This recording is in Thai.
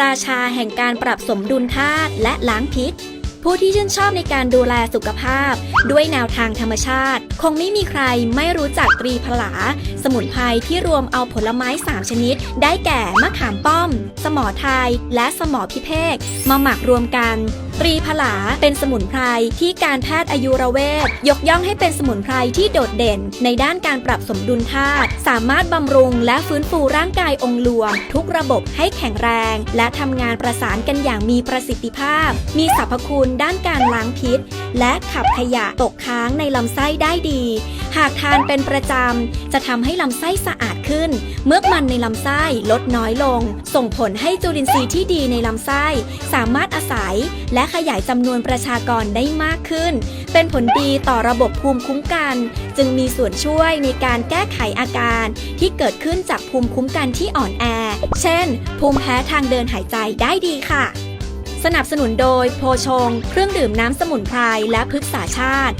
ราชาแห่งการปรับสมดุลธาตุและล้างพิษ ผู้ที่ชื่นชอบในการดูแลสุขภาพ ด้วยแนวทางธรรมชาติ คงไม่มีใครไม่รู้จักตรีผลา สมุนไพรที่รวมเอาผลไม้ 3 ชนิด ได้แก่มะขามป้อม สมอไทย และสมอพิเภกมาหมักรวมกัน ตรีผลาเป็นสมุนไพรที่การแพทย์อายุรเวทยกย่องให้เป็นสมุนไพรที่โดดเด่น ในด้านการปรับสมดุลธาตุสามารถบำรุงและฟื้นฟูร่างกายองค์รวม ทุกระบบให้แข็งแรง และทำงานประสานกันอย่างมีประสิทธิภาพ มีสรรพคุณด้านการล้างพิษ และขับขยะตกค้างในลำไส้ได้ดี หากทานเป็นประจำ จะทำให้ลำไส้สะอาดขึ้น เมือกมันในลำไส้ลดน้อยลง ส่งผลให้จุลินทรีย์ที่ดีในลำไส้ สามารถอาศัย และขยายจำนวนประชากรได้มากขึ้น เป็นผลดีต่อระบบภูมิคุ้มกัน จึงมีส่วนช่วยในการแก้ไขอาการ ที่เกิดขึ้นจากภูมิคุ้มกันที่อ่อนแอ เช่น ภูมิแพ้ทางเดินหายใจได้ดีค่ะสนับสนุนโดยโพชง เครื่องดื่มน้ำสมุนไพรและพฤกษาชาติ